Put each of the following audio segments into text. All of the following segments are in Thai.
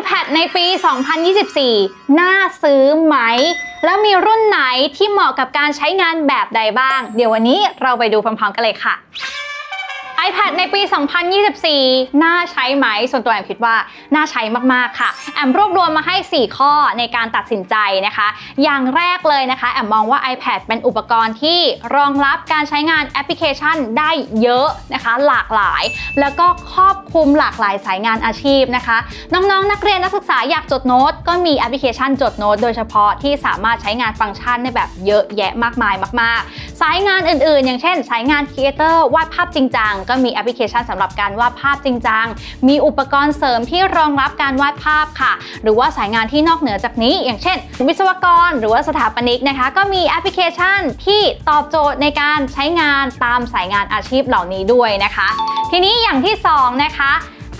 iPad ในปี 2024 น่าซื้อไหม แล้วมีรุ่นไหนที่เหมาะกับการใช้งานแบบใดบ้าง เดี๋ยววันนี้เราไปดูพร้อมๆกันเลยค่ะ iPad ในปี 2024 น่าใช้ไหม ส่วนตัวแอมคิดว่าน่าใช้มากๆค่ะ แอมรวบรวมมาให้ 4 ข้อในการตัดสินใจนะคะ อย่างแรกเลยนะคะ แอมมองว่า iPad เป็นอุปกรณ์ที่รองรับการใช้งานแอปพลิเคชันได้เยอะนะคะ หลากหลาย แล้วก็ครอบคลุมหลากหลายสายงานอาชีพนะคะ น้องๆ นักเรียนนักศึกษาอยากจดโน้ต ก็มีแอปพลิเคชันจดโน้ตโดยเฉพาะที่สามารถใช้งานฟังก์ชันได้แบบเยอะแยะมากมายมาก ๆ สายงานอื่นๆ อย่างเช่น สายงานครีเอเตอร์วาดภาพจริงจังก็มีแอปพลิเคชันสำหรับการวาดภาพจริงจัง มีอุปกรณ์เสริมที่รองรับการวาดภาพค่ะ หรือว่าสายงานที่นอกเหนือจากนี้ อย่างเช่น วิศวกร หรือว่าสถาปนิกนะคะ ก็มีแอปพลิเคชันที่ตอบโจทย์ในการใช้งานตามสายงานอาชีพเหล่านี้ด้วยนะคะ ทีนี้อย่างที่สองนะคะ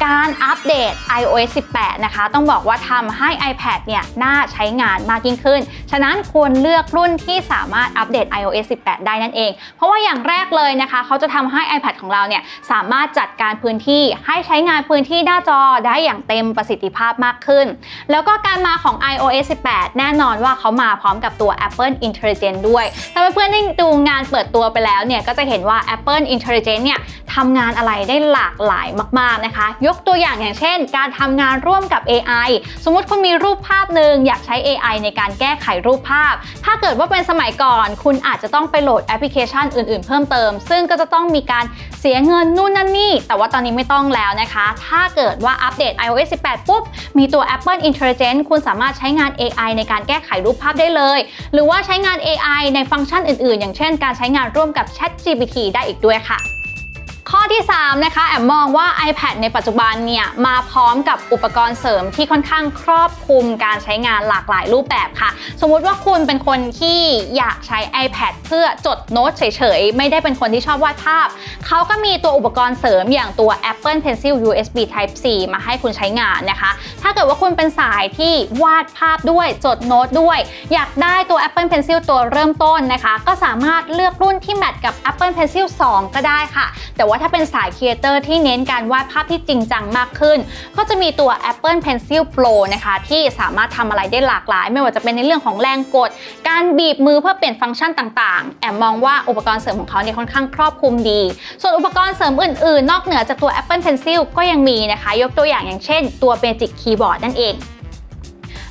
การอัปเดต iOS 18 นะคะ ต้องบอกว่าทำให้ iPad เนี่ยน่าใช้งานมากยิ่งขึ้น ฉะนั้นควรเลือกรุ่นที่สามารถอัปเดต iOS 18 ได้นั่นเอง เพราะว่าอย่างแรกเลยนะคะ เขาจะทำให้ iPad ของเราเนี่ยสามารถจัดการพื้นที่ให้ใช้งานพื้นที่หน้าจอได้อย่างเต็มประสิทธิภาพมากขึ้น แล้วก็การมาของ iOS 18 แน่นอนว่าเขามาพร้อมกับตัว Apple Intelligence ด้วยถ้าเพื่อนๆได้ดูงานเปิดตัวไปแล้วเนี่ยก็จะเห็นว่า Apple Intelligence เนี่ยทำงานอะไรได้หลากหลายมาก ๆนะคะยกตัวอย่างอย่างเช่น การทำงานร่วมกับ AI สมมุติคุณมีรูปภาพหนึ่งอยากใช้ AI ในการแก้ไขรูปภาพ ถ้าเกิดว่าเป็นสมัยก่อน คุณอาจจะต้องไปโหลดแอปพลิเคชันอื่นๆ เพิ่มเติม ซึ่งก็จะต้องมีการเสียเงินนู่นนั่นนี่ แต่ว่าตอนนี้ไม่ต้องแล้วนะคะ ถ้าเกิดว่าอัปเดต iOS 18 ปุ๊บ มีตัว Apple Intelligence คุณสามารถใช้งาน AI ในการแก้ไขรูปภาพได้เลย หรือว่าใช้งาน AI ในฟังก์ชันอื่นๆ อย่างเช่น การใช้งานร่วมกับ ChatGPT ได้อีกด้วยค่ะ อที่ 3 นะคะ แอมมองว่า iPad ในปัจจุบันเนี่ย มาพร้อมกับอุปกรณ์เสริมที่ค่อนข้างครอบคลุมการใช้งานหลากหลายรูปแบบค่ะ สมมุติว่าคุณเป็นคนที่อยากใช้ iPad เพื่อจดโน้ตเฉยๆ ไม่ได้เป็นคนที่ชอบวาดภาพ เขาก็มีตัวอุปกรณ์เสริมอย่างตัว Apple Pencil USB Type C มาให้คุณใช้งานนะคะ ถ้าเกิดว่าคุณเป็นสายที่วาดภาพด้วยจดโน้ตด้วย อยากได้ตัว Apple Pencil ตัวเริ่มต้นนะคะ ก็สามารถเลือกรุ่นที่แมทกับ Apple Pencil 2 ก็ได้ค่ะ แต่ว่าถ้าเป็นสายครีเอเตอร์ที่เน้นการวาดภาพที่จริงจังมากขึ้น ก็จะมีตัว Apple Pencil Pro นะคะที่สามารถทำอะไรได้หลากหลาย ไม่ว่าจะเป็นในเรื่องของแรงกด การบีบมือเพื่อเปลี่ยนฟังก์ชันต่างๆ แอมมองว่าอุปกรณ์เสริมของเขาเนี่ยค่อนข้างครอบคลุมดี ส่วนอุปกรณ์เสริมอื่นๆ นอกเหนือจากตัว Apple Pencil ก็ยังมีนะคะ ยกตัวอย่างอย่างเช่น ตัว Magic Keyboard นั่นเอง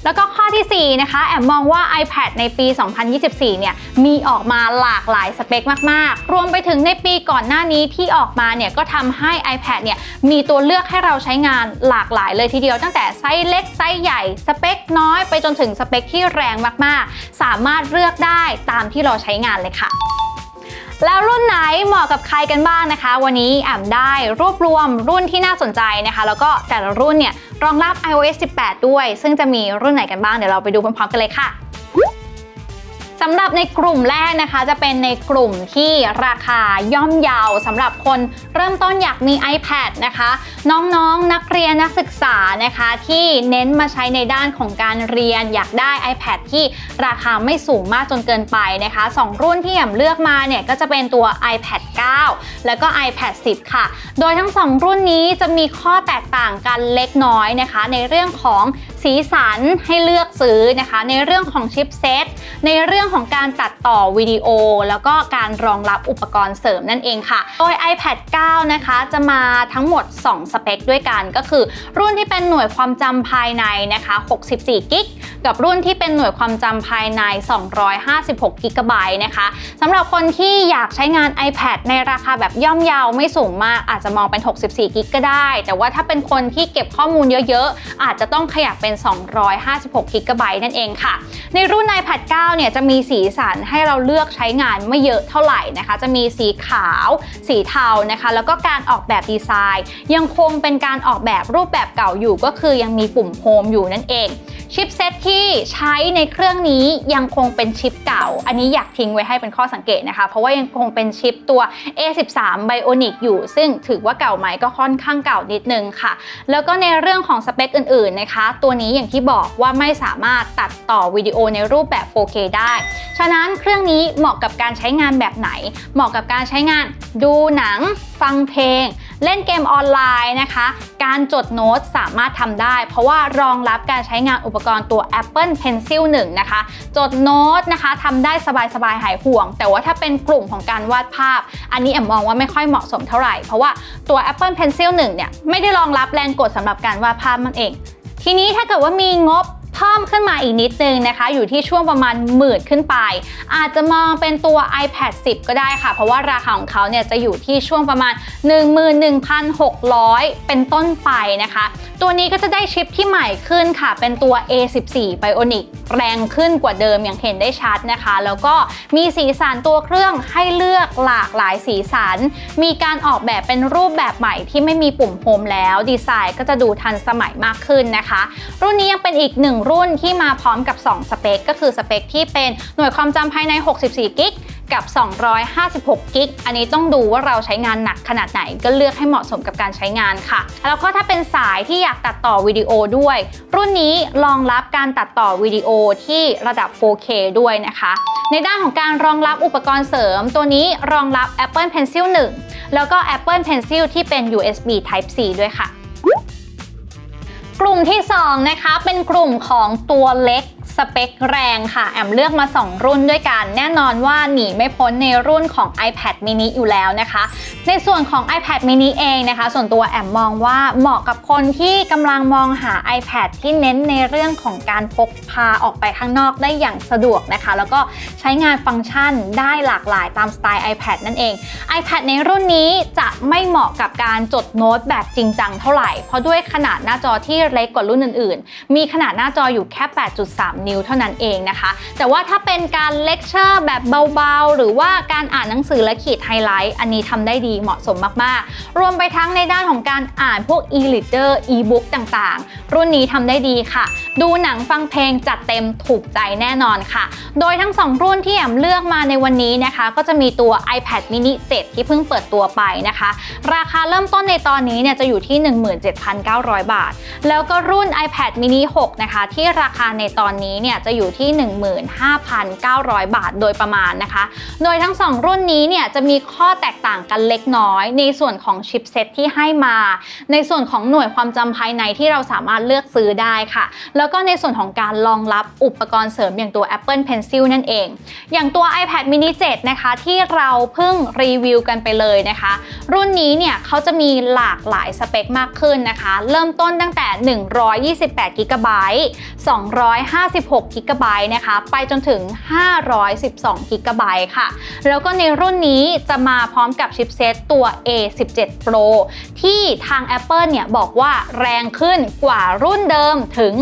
แล้วก็ข้อที่ 4 นะคะ แอมมองว่า iPad ในปี 2024 เนี่ย มีออกมาหลากหลายสเปคมาก ๆ รวมไปถึงในปีก่อนหน้านี้ที่ออกมาเนี่ย ก็ทำให้ iPad เนี่ย มีตัวเลือกให้เราใช้งานหลากหลายเลยทีเดียว ตั้งแต่ไซส์เล็ก ไซส์ใหญ่ สเปคน้อยไปจนถึงสเปคที่แรงมาก ๆ สามารถเลือกได้ตามที่เราใช้งานเลยค่ะ แล้วรุ่นไหนเหมาะกับใครกันบ้างนะคะ วันนี้แอมได้รวบรวมรุ่นที่น่าสนใจนะคะ แล้วก็แต่ละรุ่นเนี่ยรองรับ iOS 18 ด้วย ซึ่งจะมีรุ่นไหนกันบ้างเดี๋ยวเราไปดูพร้อมๆกันเลยค่ะ สำหรับในกลุ่มแรกนะคะ จะเป็นในกลุ่มที่ราคาย่อมเยาวสำหรับคนเริ่มต้นอยากมี iPad นะคะ น้องๆนนักเรียนนักศึกษานะคะ ที่เน้นมาใช้ในด้านของการเรียนอยากได้ iPad ที่ราคาไม่สูงมากจนเกินไปนะคะสองรุ่นที่แอมเลือกมาเนี่ยก็จะเป็นตัว iPad 9 แล้วก็ iPad 10 ค่ะ โดยทั้งสองรุ่นนี้จะมีข้อแตกต่างกันเล็กน้อยนะคะ ในเรื่องของสีสันให้เลือกซื้อนะคะ ในเรื่องของชิปเซตในเรื่องของการตัดต่อวิดีโอ แล้วก็การรองรับอุปกรณ์เสริมนั่นเองค่ะ โดย iPad 9 นะคะ จะมาทั้งหมด 2 สเปคด้วยกันก็คือ รุ่นที่เป็นหน่วยความจำภายในนะคะ 64 กิกกับรุ่นที่เป็นหน่วยความจำภายใน 256 กิกะไบต์นะคะสำหรับคนที่อยากใช้งาน iPad ในราคาแบบย่อมเยาวไม่สูงมากอาจจะมองเป็น 64 กิกก็ได้ แต่ว่าถ้าเป็นคนที่เก็บข้อมูลเยอะๆ อาจจะต้องขยับเป็น256กิกะไบต์นั่นเองค่ะ ในรุ่น iPad 9 เนี่ยจะมีสีสันให้เราเลือกใช้งานไม่เยอะเท่าไหร่นะคะ จะมีสีขาว สีเทานะคะ แล้วก็การออกแบบดีไซน์ ยังคงเป็นการออกแบบรูปแบบเก่าอยู่ก็คือยังมีปุ่มโฮมอยู่นั่นเอง ชิปเซตที่ใช้ในเครื่องนี้ยังคงเป็นชิปเก่า อันนี้อยากทิ้งไว้ให้เป็นข้อสังเกตนะคะ เพราะว่ายังคงเป็นชิปตัว A13 Bionic อยู่ ซึ่งถือว่าเก่าไหมก็ค่อนข้างเก่านิดนึงค่ะ แล้วก็ในเรื่องของสเปคอื่นๆนะคะ ตัวนี้อย่างที่บอกว่าไม่สามารถตัดต่อวิดีโอในรูปแบบ 4K ได้ ฉะนั้นเครื่องนี้เหมาะกับการใช้งานแบบไหน เหมาะกับการใช้งานดูหนัง ฟังเพลง เล่นเกมออนไลน์นะคะ การจดโน้ตสามารถทำได้ เพราะว่ารองรับการใช้งานอุปกรณ์ตัว Apple Pencil 1 นะคะ จดโน้ตนะคะทำได้สบายๆหายห่วง แต่ว่าถ้าเป็นกลุ่มของการวาดภาพ อันนี้แอมมองว่าไม่ค่อยเหมาะสมเท่าไหร่ เพราะว่าตัว Apple Pencil 1 เนี่ยไม่ได้รองรับแรงกดสำหรับการวาดภาพมันเอง ทีนี้ถ้าเกิดว่ามีงบ เพิ่มขึ้นมาอีกนิดนึงนะคะ อยู่ที่ช่วงประมาณหมื่นขึ้นไป อาจจะมองเป็นตัว iPad 10 ก็ได้ค่ะ เพราะว่าราคาของเขาเนี่ยจะอยู่ที่ช่วงประมาณ 11,600 เป็นต้นไปนะคะ ตัวนี้ก็จะได้ชิปที่ใหม่ขึ้นค่ะ เป็นตัว A14 Bionic แรงขึ้นกว่าเดิมอย่างเห็นได้ชัดนะคะ แล้วก็มีสีสันตัวเครื่องให้เลือกหลากหลายสีสัน มีการออกแบบเป็นรูปแบบใหม่ที่ไม่มีปุ่มโฮมแล้ว ดีไซน์ก็จะดูทันสมัยมากขึ้นนะคะ รุ่นนี้ยังเป็นอีกหนึ่งรุ่นที่มาพร้อมกับ 2 สเปค ก็คือสเปคที่เป็นหน่วยความจำภายใน 64 กิกกับ 256 กิก อันนี้ต้องดูว่าเราใช้งานหนักขนาดไหน ก็เลือกให้เหมาะสมกับการใช้งานค่ะ แล้วก็ถ้าเป็นสายที่อยากตัดต่อวิดีโอด้วย รุ่นนี้รองรับการตัดต่อวิดีโอที่ระดับ 4K ด้วยนะคะ ในด้านของการรองรับอุปกรณ์เสริม ตัวนี้รองรับ Apple Pencil 1 แล้วก็ Apple Pencil ที่เป็น USB Type C ด้วยค่ะ กลุ่มที่2นะคะเป็นกลุ่มของตัวเล็ก สเปคแรงค่ะ แอมเลือกมา 2 รุ่นด้วยกัน แน่นอนว่าหนีไม่พ้นในรุ่นของ iPad mini อยู่แล้วนะคะ ในส่วนของ iPad mini เองนะคะ ส่วนตัวแอมมองว่าเหมาะกับคนที่กำลังมองหา iPad ที่เน้นในเรื่องของการพกพาออกไปข้างนอกได้อย่างสะดวกนะคะ แล้วก็ใช้งานฟังก์ชันได้หลากหลายตามสไตล์ iPad นั่นเอง iPad ในรุ่นนี้จะไม่เหมาะกับการจดโน้ตแบบจริงจังเท่าไหร่ เพราะด้วยขนาดหน้าจอที่เล็กกว่ารุ่นอื่น ๆ มีขนาดหน้าจออยู่แค่ 8.3นิ้วเท่านั้นเองนะคะ แต่ว่าถ้าเป็นการเลคเชอร์แบบเบาๆ หรือว่าการอ่านหนังสือและขีดไฮไลท์อันนี้ทำได้ดีเหมาะสมมากๆ รวมไปทั้งในด้านของการอ่านพวก e-reader e-book ต่างๆ รุ่นนี้ทำได้ดีค่ะ ดูหนังฟังเพลงจัดเต็มถูกใจแน่นอนค่ะ โดยทั้ง 2 รุ่นที่แอมเลือกมาในวันนี้นะคะ ก็จะมีตัว iPad mini 7 ที่เพิ่งเปิดตัวไปนะคะ ราคาเริ่มต้นในตอนนี้เนี่ยจะอยู่ที่ 17,900 บาท แล้วก็รุ่น iPad mini 6 นะคะ ที่ราคาในตอนนี้เนี่ยจะอยู่ที่ 15,900 บาทโดยประมาณนะคะ โดยทั้ง 2 รุ่นนี้เนี่ยจะมีข้อแตกต่างกันเล็กน้อย ในส่วนของชิปเซ็ตที่ให้มา ในส่วนของหน่วยความจำภายในที่เราสามารถเลือกซื้อได้ค่ะ แล้วก็ในส่วนของการรองรับอุปกรณ์เสริมอย่างตัว Apple Pencil นั่นเอง อย่างตัว iPad mini 7 นะคะ ที่เราเพิ่งรีวิวกันไปเลยนะคะ รุ่นนี้เนี่ยเขาจะมีหลากหลายสเปคมากขึ้นนะคะ เริ่มต้นตั้งแต่ 128 g b 256 g b นะคะ ไปจนถึง 512 g b ค่ะ แล้วก็ในรุ่นนี้จะมาพร้อมกับชิปเซตตัว A17 Pro ที่ทาง Apple เนี่ยบอกว่าแรงขึ้นกว่ารุ่นเดิมถึง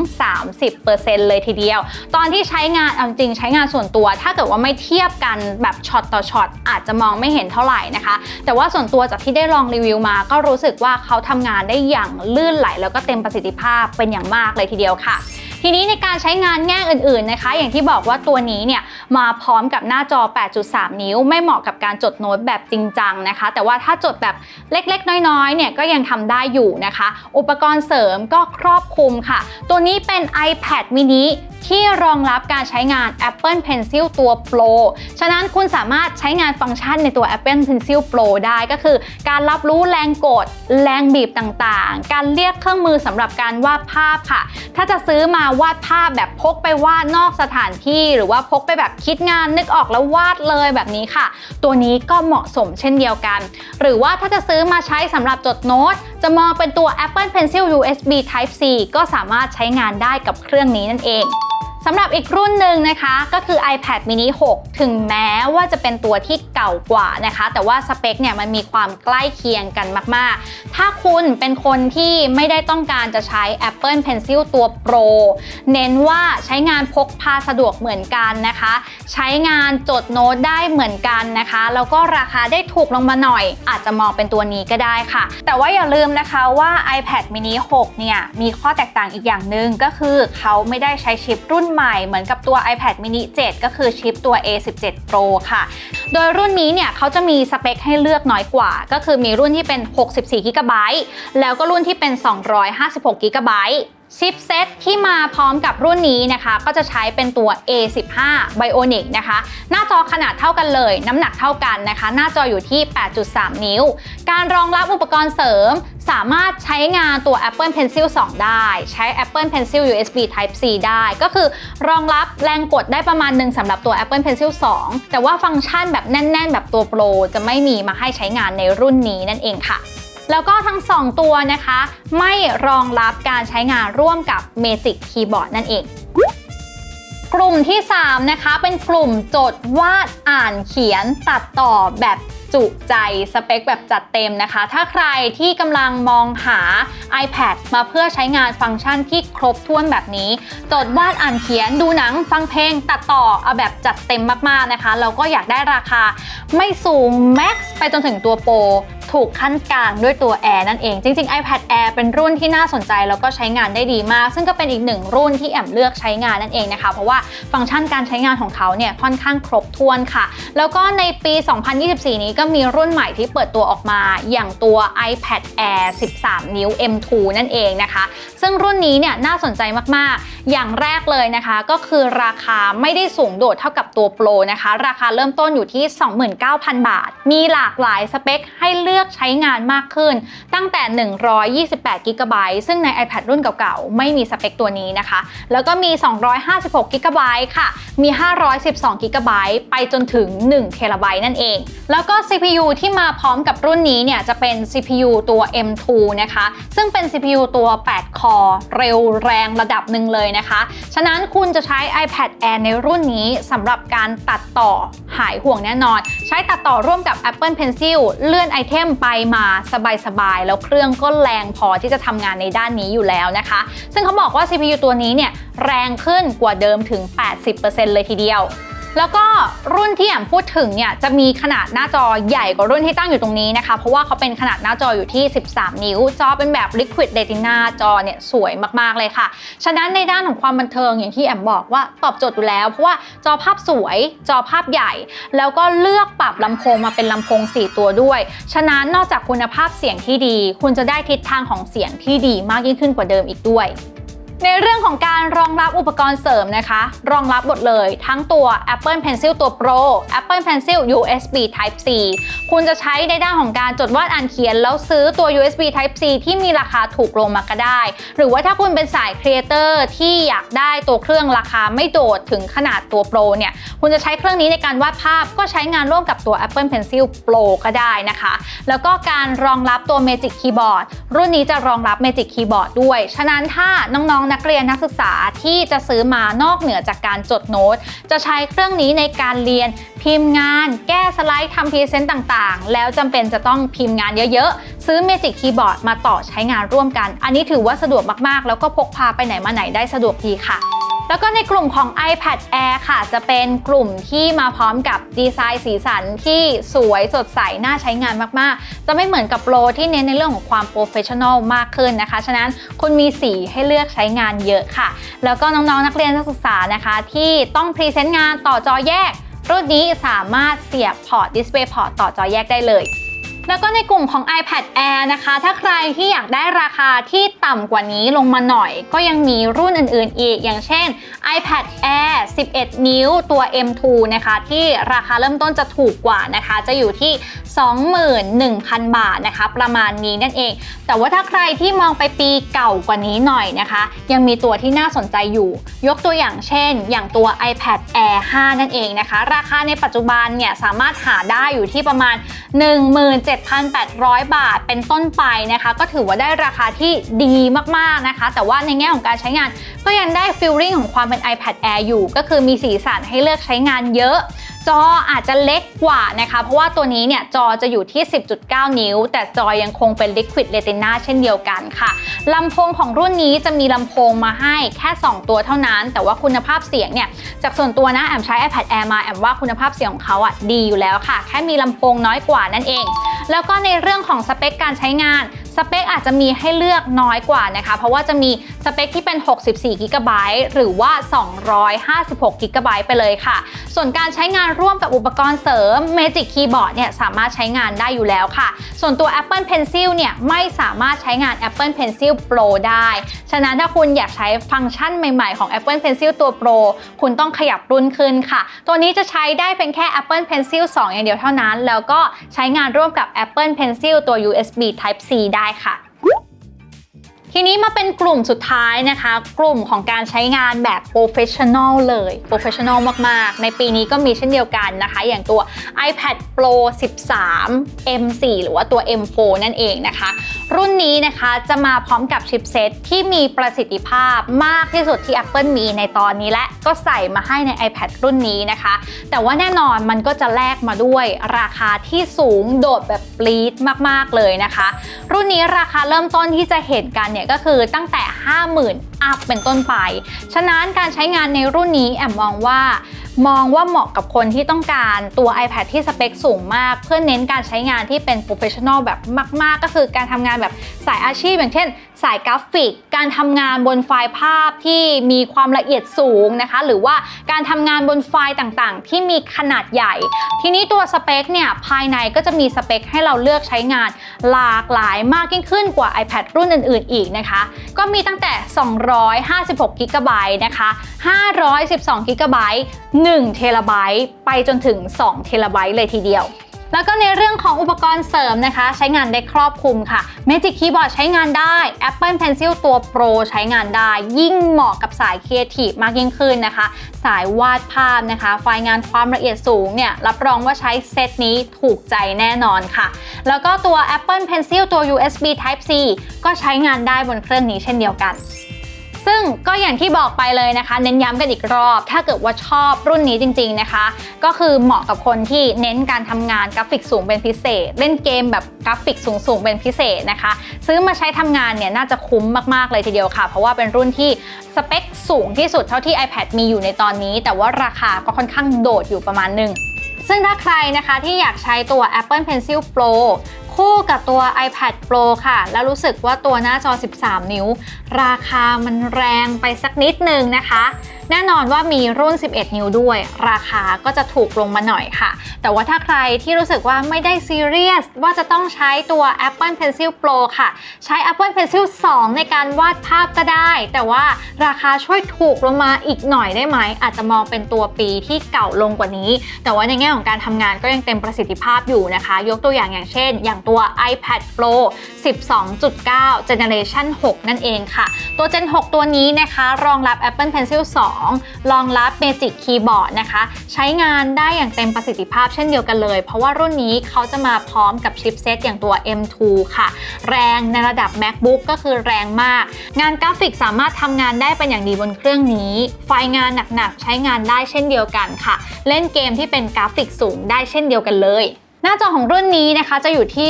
30%เลยทีเดียว ตอนที่ใช้งานเอาจริงใช้งานส่วนตัว ถ้าเกิดว่าไม่เทียบกันแบบช็อตต่อช็อตอาจจะมองไม่เห็นเท่าไหร่นะคะ แต่ว่าส่วนตัวจากที่ได้ลองรีวิวมา ก็รู้สึกว่าเขาทำงานได้อย่างลื่นไหลแล้วก็เต็มประสิทธิภาพเป็นอย่างมากเลยทีเดียวค่ะ ทีนี้ในการใช้งานแง่อื่นๆนะคะ อย่างที่บอกว่าตัวนี้เนี่ยมาพร้อมกับหน้าจอ 8.3 นิ้ว ไม่เหมาะกับการจดโน้ตแบบจริงจังนะคะ แต่ว่าถ้าจดแบบเล็กๆ น้อยๆเนี่ยก็ยังทำได้อยู่นะคะ อุปกรณ์เสริมก็ครอบคลุมค่ะ ตัวนี้เป็น iPad mini ที่รองรับการใช้งาน Apple Pencil ตัว Pro ฉะนั้นคุณสามารถใช้งานฟังก์ชันในตัว Apple Pencil Pro ได้ก็คือ การรับรู้แรงกด แรงบีบต่างๆ การเรียกเครื่องมือสำหรับการวาดภาพค่ะ ถ้าจะซื้อมาวาดภาพแบบพกไปวาดนอกสถานที่ หรือว่าพกไปแบบคิดงานนึกออกแล้ววาดเลยแบบนี้ค่ะ ตัวนี้ก็เหมาะสมเช่นเดียวกัน หรือว่าถ้าจะซื้อมาใช้สำหรับจดโน้ต จะมองเป็นตัว Apple Pencil USB Type C ก็สามารถใช้งานได้กับเครื่องนี้นั่นเอง สำหรับอีกรุ่นหนึ่งนะคะ ก็คือ iPad mini 6 ถึงแม้ว่าจะเป็นตัวที่เก่ากว่านะคะ แต่ว่าสเปคเนี่ยมันมีความใกล้เคียงกันมาก ๆ ถ้าคุณเป็นคนที่ไม่ได้ต้องการจะใช้ Apple Pencil ตัว Pro เน้นว่าใช้งานพกพาสะดวกเหมือนกันนะคะ ใช้งานจดโน้ตได้เหมือนกันนะคะ แล้วก็ราคาได้ถูกลงมาหน่อย อาจจะมองเป็นตัวนี้ก็ได้ค่ะ แต่ว่าอย่าลืมนะคะว่า iPad mini 6 เนี่ยมีข้อแตกต่างอีกอย่างหนึ่งก็คือเขาไม่ได้ใช้ชิปรุ่นนใหม่เหมือนกับตัว iPad mini 7 ก็คือชิปตัว A17 Pro ค่ะ โดยรุ่นนี้เนี่ยเขาจะมีสเปคให้เลือกน้อยกว่า ก็คือมีรุ่นที่เป็น 64 g b แล้วก็รุ่นที่เป็น 256 g b ชิปเซ็ตที่มาพร้อมกับรุ่นนี้นะคะ ก็จะใช้เป็นตัว A15 Bionic นะคะ หน้าจอขนาดเท่ากันเลย น้ำหนักเท่ากันนะคะ หน้าจออยู่ที่ 8.3 นิ้ว การรองรับอุปกรณ์เสริม สามารถใช้งานตัว Apple Pencil 2 ได้ ใช้ Apple Pencil USB Type C ได้ ก็คือรองรับแรงกดได้ประมาณหนึ่งสำหรับตัว Apple Pencil 2 แต่ว่าฟังก์ชันแบบแน่น ๆ แบบตัว Pro จะไม่มีมาให้ใช้งานในรุ่นนี้นั่นเองค่ะแล้วก็ทั้ง 2 ตัวนะคะ ไม่รองรับการใช้งานร่วมกับ Magic Keyboard นั่นเอง กลุ่มที่ 3 นะคะ เป็นกลุ่มจดวาดอ่านเขียนตัดต่อแบบ จุใจสเปคแบบจัดเต็มนะคะ ถ้าใครที่กำลังมองหา iPad มาเพื่อใช้งานฟังก์ชันที่ครบถ้วนแบบนี้ จดวาดอ่านเขียนดูหนังฟังเพลง ตัดต่อเอาแบบจัดเต็มมากๆนะคะแล้วก็อยากได้ราคาไม่สูง Max ไปจนถึงตัวโปรถูกขั้นกลางด้วยตัว Air นั่นเอง จริง ๆ iPad Air เป็นรุ่นที่น่าสนใจแล้วก็ใช้งานได้ดีมาก ซึ่งก็เป็นอีกหนึ่งรุ่นที่แอมเลือกใช้งานนั่นเองนะคะ เพราะว่าฟังก์ชันการใช้งานของเขาเนี่ยค่อนข้างครบถ้วนค่ะ แล้วก็ในปี 2024 นี้ก็มีรุ่นใหม่ที่เปิดตัวออกมาอย่างตัว iPad Air 13 นิ้ว M2 นั่นเองนะคะ ซึ่งรุ่นนี้เนี่ยน่าสนใจมากๆ อย่างแรกเลยนะคะ ก็คือราคาไม่ได้สูงโดดเท่ากับตัวโปรนะคะ ราคาเริ่มต้นอยู่ที่ 29,000 บาท มีหลากหลายสเปคให้เลือกใช้งานมากขึ้น ตั้งแต่ 128 g b ซึ่งใน iPad รุ่นเก่าๆ ไม่มีสเปคตัวนี้นะคะ แล้วก็มี 256 g b ค่ะ มี 512 g b ไปจนถึง1 t b นั่นเอง แล้วก็ CPU ที่มาพร้อมกับรุ่นนี้เนี่ยจะเป็น CPU ตัว M2 นะคะ ซึ่งเป็น CPU ตัว 8 คอร์เร็วแรงระดับหนึ่งเลยนะคะ ฉะนั้นคุณจะใช้ iPad Air ในรุ่นนี้สำหรับการตัดต่อหายห่วงแน่นอน ใช้ตัดต่อร่วมกับ Apple Pencil เลื่อนไอเทมไปมาสบายๆ แล้วเครื่องก็แรงพอที่จะทำงานในด้านนี้อยู่แล้วนะคะ ซึ่งเขาบอกว่า CPU ตัวนี้เนี่ยแรงขึ้นกว่าเดิมถึง 80%เลยทีเดียว แล้วก็รุ่นที่แอมพูดถึงเนี่ยจะมีขนาดหน้าจอใหญ่กว่ารุ่นที่ตั้งอยู่ตรงนี้นะคะ เพราะว่าเขาเป็นขนาดหน้าจออยู่ที่ 13 นิ้ว จอเป็นแบบ Liquid Retina จอเนี่ยสวยมากๆเลยค่ะ ฉะนั้นในด้านของความบันเทิงอย่างที่แอมบอกว่าตอบโจทย์อยู่แล้ว เพราะว่าจอภาพสวยจอภาพใหญ่ แล้วก็เลือกปรับลำโพงมาเป็นลำโพง 4 ตัวด้วย ฉะนั้นนอกจากคุณภาพเสียงที่ดี คุณจะได้ทิศทางของเสียงที่ดีมากยิ่งขึ้นกว่าเดิมอีกด้วย ในเรื่องของการรองรับอุปกรณ์เสริมนะคะ รองรับหมดเลย ทั้งตัว Apple Pencil ตัว Pro Apple Pencil USB Type C คุณจะใช้ในด้านของการจดวาดอ่านเขียน แล้วซื้อตัว USB Type C ที่มีราคาถูกลงมาก็ได้ หรือว่าถ้าคุณเป็นสายครีเอเตอร์ที่อยากได้ตัวเครื่องราคาไม่โดดถึงขนาดตัว Pro เนี่ย คุณจะใช้เครื่องนี้ในการวาดภาพ ก็ใช้งานร่วมกับตัว Apple Pencil Pro ก็ได้นะคะ แล้วก็การรองรับตัว Magic Keyboard รุ่นนี้จะรองรับ Magic Keyboard ด้วย ฉะนั้นถ้าน้องๆนักเรียนนักศึกษาที่จะซื้อมานอกเหนือจากการจดโน้ต จะใช้เครื่องนี้ในการเรียนพิมพ์งาน แก้สไลด์ทำพรีเซนต์ต่างๆ แล้วจำเป็นจะต้องพิมพ์งานเยอะๆ ซื้อเมจิกคีย์บอร์ดมาต่อใช้งานร่วมกัน อันนี้ถือว่าสะดวกมากๆ แล้วก็พกพาไปไหนมาไหนได้สะดวกดีค่ะ แล้วก็ในกลุ่มของ iPad Air ค่ะ จะเป็นกลุ่มที่มาพร้อมกับดีไซน์สีสันที่สวยสดใส น่าใช้งานมาก ๆ จะไม่เหมือนกับโปรที่เน้นในเรื่องของความโปรเฟชชั่นอลมากขึ้นนะคะ ฉะนั้นคุณมีสีให้เลือกใช้งานเยอะค่ะ แล้วก็น้อง ๆนักเรียนนักศึกษานะคะ ที่ต้องพรีเซนต์งานต่อจอแยก รุ่นนี้สามารถเสียบพอร์ตดิสเพย์พอร์ตต่อจอแยกได้เลย แล้วก็ในกลุ่มของ iPad Air นะคะ ถ้าใครที่อยากได้ราคาที่ต่ำกว่านี้ลงมาหน่อย ก็ยังมีรุ่นอื่นๆอีก อย่างเช่น iPad Air 11 นิ้วตัว M2 นะคะ ที่ราคาเริ่มต้นจะถูกกว่านะคะ จะอยู่ที่ 21,000 บาทนะคะ ประมาณนี้นั่นเอง แต่ว่าถ้าใครที่มองไปปีเก่ากว่านี้หน่อยนะคะ ยังมีตัวที่น่าสนใจอยู่ ยกตัวอย่างเช่น อย่างตัว iPad Air 5 นั่นเองนะคะ ราคาในปัจจุบันเนี่ยสามารถหาได้อยู่ที่ประมาณ7,800 บาทเป็นต้นไปนะคะ ก็ถือว่าได้ราคาที่ดีมากๆนะคะ แต่ว่าในแง่ของการใช้งานก็ยังได้ฟิลลิ่งของความเป็น iPad Air อยู่ ก็คือมีสีสันให้เลือกใช้งานเยอะ จออาจจะเล็กกว่านะคะ เพราะว่าตัวนี้เนี่ยจอจะอยู่ที่ 10.9 นิ้ว แต่จอยังคงเป็น Liquid Retina เช่นเดียวกันค่ะลำโพงของรุ่นนี้จะมีลำโพงมาให้แค่ 2 ตัวเท่านั้น แต่ว่าคุณภาพเสียงเนี่ยจากส่วนตัวนะแอมใช้ iPad Air มาแอมว่าคุณภาพเสียงของเขาอะดีอยู่แล้วค่ะ แค่มีลำโพงน้อยกว่านั่นเอง แล้วก็ในเรื่องของสเปคการใช้งาน สเปคอาจจะมีให้เลือกน้อยกว่านะคะ เพราะว่าจะมีสเปคที่เป็น 64 g b หรือว่า 256 g b ไปเลยค่ะ ส่วนการใช้งานร่วมกับอุปกรณ์เสริม Magic Keyboard เนี่ยสามารถใช้งานได้อยู่แล้วค่ะ ส่วนตัว Apple Pencil เนี่ยไม่สามารถใช้งาน Apple Pencil Pro ได้ ฉะนั้นถ้าคุณอยากใช้ฟังก์ชันใหม่ๆ ของ Apple Pencil ตัว Pro คุณต้องขยับรุ่นขึ้นค่ะ ตัวนี้จะใช้ได้เป็นแค่ Apple Pencil 2 อย่างเดียวเท่านั้น แล้วก็ใช้งานร่วมกับ Apple Pencil ตัว USB Type C ได้ค่ะ ทีนี้มาเป็นกลุ่มสุดท้ายนะคะ กลุ่มของการใช้งานแบบ professional เลย professional มาก ๆ ในปีนี้ก็มีเช่นเดียวกันนะคะ อย่างตัว iPad Pro 13 M4 หรือว่าตัว M4 นั่นเองนะคะ รุ่นนี้นะคะจะมาพร้อมกับชิปเซ็ตที่มีประสิทธิภาพมากที่สุดที่ Apple มีในตอนนี้และก็ใส่มาให้ใน iPad รุ่นนี้นะคะ แต่ว่าแน่นอนมันก็จะแลกมาด้วยราคาที่สูงโดดแบบปรี๊ดมาก ๆ เลยนะคะ รุ่นนี้ราคาเริ่มต้นที่จะเห็นกันเนี่ยก็คือตั้งแต่ 50,000 อัพเป็นต้นไป ฉะนั้นการใช้งานในรุ่นนี้แอมมองว่า มองว่าเหมาะกับคนที่ต้องการตัว iPad ที่สเปคสูงมาก เพื่อเน้นการใช้งานที่เป็น professional แบบมาก ๆ ก็คือการทำงานแบบสายอาชีพ อย่างเช่น สายกราฟิก การทำงานบนไฟล์ภาพที่มีความละเอียดสูงนะคะ หรือว่าการทำงานบนไฟล์ต่างๆ ที่มีขนาดใหญ่ ทีนี้ตัวสเปคเนี่ยภายในก็จะมีสเปคให้เราเลือกใช้งาน หลากหลายมากยิ่งขึ้นกว่า iPad รุ่นอื่น ๆ อีกนะคะ ก็มีตั้งแต่256 g b นะคะ 512 g b 1เทราไบต์ไปจนถึง 2 เทราไบต์เลยทีเดียวแล้วก็ในเรื่องของอุปกรณ์เสริมนะคะ ใช้งานได้ครอบคลุมค่ะ Magic Keyboard ใช้งานได้ Apple Pencil ตัว Pro ใช้งานได้ ยิ่งเหมาะกับสายครีเอทีฟมากยิ่งขึ้นนะคะ สายวาดภาพนะคะ ไฟล์งานความละเอียดสูงเนี่ย รับรองว่าใช้เซตนี้ถูกใจแน่นอนค่ะ แล้วก็ตัว Apple Pencil ตัว USB Type C ก็ใช้งานได้บนเครื่องนี้เช่นเดียวกัน ซึ่งก็อย่างที่บอกไปเลยนะคะ เน้นย้ำกันอีกรอบ ถ้าเกิดว่าชอบรุ่นนี้จริง ๆนะคะ ก็คือเหมาะกับคนที่เน้นการทำงานกราฟิกสูงเป็นพิเศษ เล่นเกมแบบกราฟิกสูงๆเป็นพิเศษนะคะ ซื้อมาใช้ทำงานเนี่ยน่าจะคุ้มมากๆเลยทีเดียวค่ะ เพราะว่าเป็นรุ่นที่สเปคสูงที่สุดเท่าที่ iPad มีอยู่ในตอนนี้ แต่ว่าราคาก็ค่อนข้างโดดอยู่ประมาณหนึ่งซึ่งถ้าใครนะคะที่อยากใช้ตัว Apple Pencil Pro คู่กับตัว iPad Pro ค่ะ แล้วรู้สึกว่าตัวหน้าจอ 13 นิ้ว ราคามันแรงไปสักนิดนึงนะคะ แน่นอนว่ามีรุ่น 11 นิ้วด้วย ราคาก็จะถูกลงมาหน่อยค่ะ แต่ว่าถ้าใครที่รู้สึกว่าไม่ได้ซีเรียสว่าจะต้องใช้ตัว Apple Pencil Pro ค่ะ ใช้ Apple Pencil 2 ในการวาดภาพก็ได้ แต่ว่าราคาช่วยถูกลงมาอีกหน่อยได้ไหม อาจจะมองเป็นตัวปีที่เก่าลงกว่านี้ แต่ว่าในแง่ของการทำงานก็ยังเต็มประสิทธิภาพอยู่นะคะ ยกตัวอย่างอย่างเช่น อย่างตัว iPad Pro 12.9 Generation 6 นั่นเองค่ะ ตัว Gen 6 ตัวนี้นะคะ รองรับ Apple Pencil 2รองรับ Magic Keyboard นะคะ ใช้งานได้อย่างเต็มประสิทธิภาพเช่นเดียวกันเลย เพราะว่ารุ่นนี้เขาจะมาพร้อมกับชิปเซตอย่างตัว M2 ค่ะ แรงในระดับ MacBook ก็คือแรงมาก งานกราฟิกสามารถทำงานได้เป็นอย่างดีบนเครื่องนี้ ไฟล์งานหนักๆ ใช้งานได้เช่นเดียวกันค่ะ เล่นเกมที่เป็นกราฟิกสูงได้เช่นเดียวกันเลย หน้าจอของรุ่นนี้นะคะจะอยู่ที่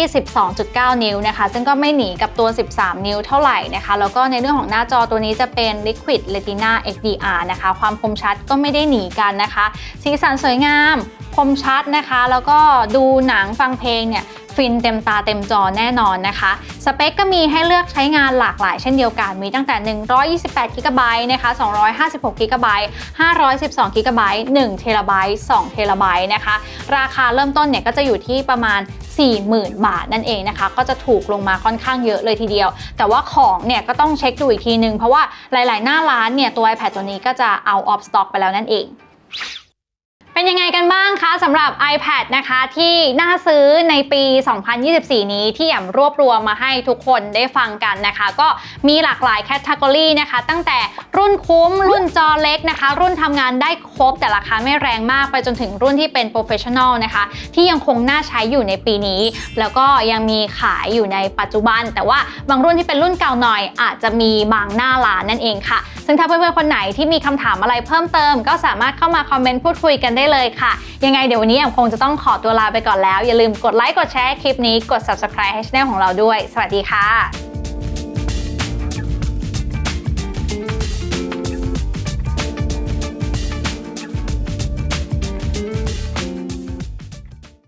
12.9 นิ้วนะคะ ซึ่งก็ไม่หนีกับตัว 13 นิ้วเท่าไหร่นะคะ แล้วก็ในเรื่องของหน้าจอตัวนี้จะเป็น Liquid Retina XDR นะคะ ความคมชัดก็ไม่ได้หนีกันนะคะ สีสันสวยงาม คมชัดนะคะ แล้วก็ดูหนังฟังเพลงเนี่ย ฟินเต็มตาเต็มจอแน่นอนนะคะ สเปคก็มีให้เลือกใช้งานหลากหลายเช่นเดียวกัน มีตั้งแต่ 128 g b นะคะ 256 g b 512 g b 1 t b 2 t b นะคะ ราคาเริ่มต้นเนี่ยก็จะอยู่ที่ประมาณ 40,000 บาทนั่นเองนะคะ ก็จะถูกลงมาค่อนข้างเยอะเลยทีเดียว แต่ว่าของเนี่ยก็ต้องเช็คดูอีกทีนึง เพราะว่าหลาย ๆ หน้าร้านเนี่ยตัว iPad ตัวนี้ก็จะเอา off stock ไปแล้วนั่นเอง เป็นยังไงกันบ้างคะสำหรับ iPad นะคะที่น่าซื้อในปี 2024 นี้ที่แอมรวบรวมมาให้ทุกคนได้ฟังกันนะคะ ก็มีหลากหลายแคตตากรีนะคะ ตั้งแต่รุ่นคุ้ม รุ่นจอเล็กนะคะ รุ่นทำงานได้ครบแต่ราคาไม่แรงมากไปจนถึงรุ่นที่เป็น Professional นะคะ ที่ยังคงน่าใช้อยู่ในปีนี้ แล้วก็ยังมีขายอยู่ในปัจจุบัน แต่ว่าบางรุ่นที่เป็นรุ่นเก่าหน่อย อาจจะมีบางหน้าร้านนั่นเองค่ะ ซึ่งถ้าเพื่อนๆคนไหนที่มีคำถามอะไรเพิ่มเติม ก็สามารถเข้ามาคอมเมนต์พูดคุยกันได้เลยค่ะ ยังไงเดี๋ยววันนี้แอมคงจะต้องขอตัวลาไปก่อนแล้ว อย่าลืมกดไลค์กดแชร์คลิปนี้กด subscribe ให้ช่องของเราด้วย สวัสดีค่ะ